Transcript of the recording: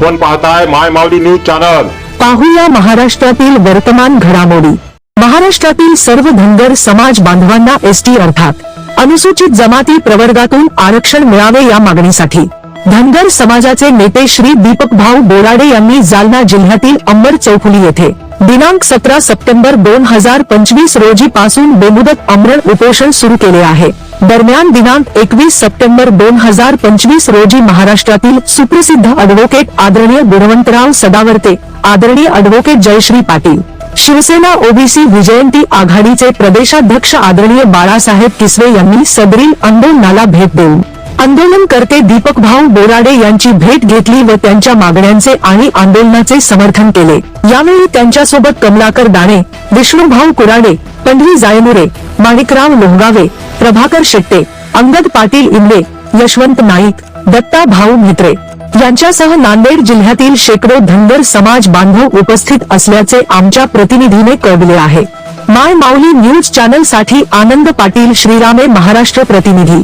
आपण पाहताय माय Mavli news channel. पाहूया महाराष्ट्रातील वर्तमान घडामोडी. महाराष्ट्रातील सर्व धनगर समाज बांधवांना एसटी अर्थात. अनुसूचित जमाती प्रवर्गातून आरक्षण मिळावे या मागणीसाठी. धनगर समाजाचे नेते श्री दीपक भाऊ बोराडे यांनी जालना जिल्ह्यातील अंबर चौफुली येथे दिनांक सतरा सप्टेंबर दोन हजार पंचवीस रोजी पासून बेमुदत आमरण उपोषण सुरू केले आहे. दरम्यान दिनांक एकवीस सप्टेंबर दोन हजार पंचवीस रोजी महाराष्ट्रातील सुप्रसिद्ध अॅडव्होकेट आदरणीय गुणवंतराव सदावर्ते आदरणीय अॅडव्होकेट जयश्री पाटील शिवसेना ओबीसी विजयंती आघाडीचे प्रदेशाध्यक्ष आदरणीय बाळासाहेब किसवे यांनी सदरील आंदोलनाला भेट देऊन आंदोलनकर्ते दीपक भाऊ बोराडे यांची भेट घेतली व त्यांच्या मागण्यांचे आणि आंदोलनाचे समर्थन केले. यावेळी त्यांच्यासोबत कमलाकर दाणे विष्णुभाऊ कुराडे पंढरी जायमुरे माणिकराव लोहगावे प्रभाकर शेट्टे अंगद पाटील इंगळे यशवंत नाईक दत्ता भाऊ म्हेत्रे यांच्यासह नांदेड जिल्ह्यातील शेकडो धनगर समाज बांधव उपस्थित असल्याचे आमच्या प्रतिनिधीने कळविले आहे. माय माऊली न्यूज चॅनलसाठी आनंद पाटील श्रीरामे महाराष्ट्र प्रतिनिधी.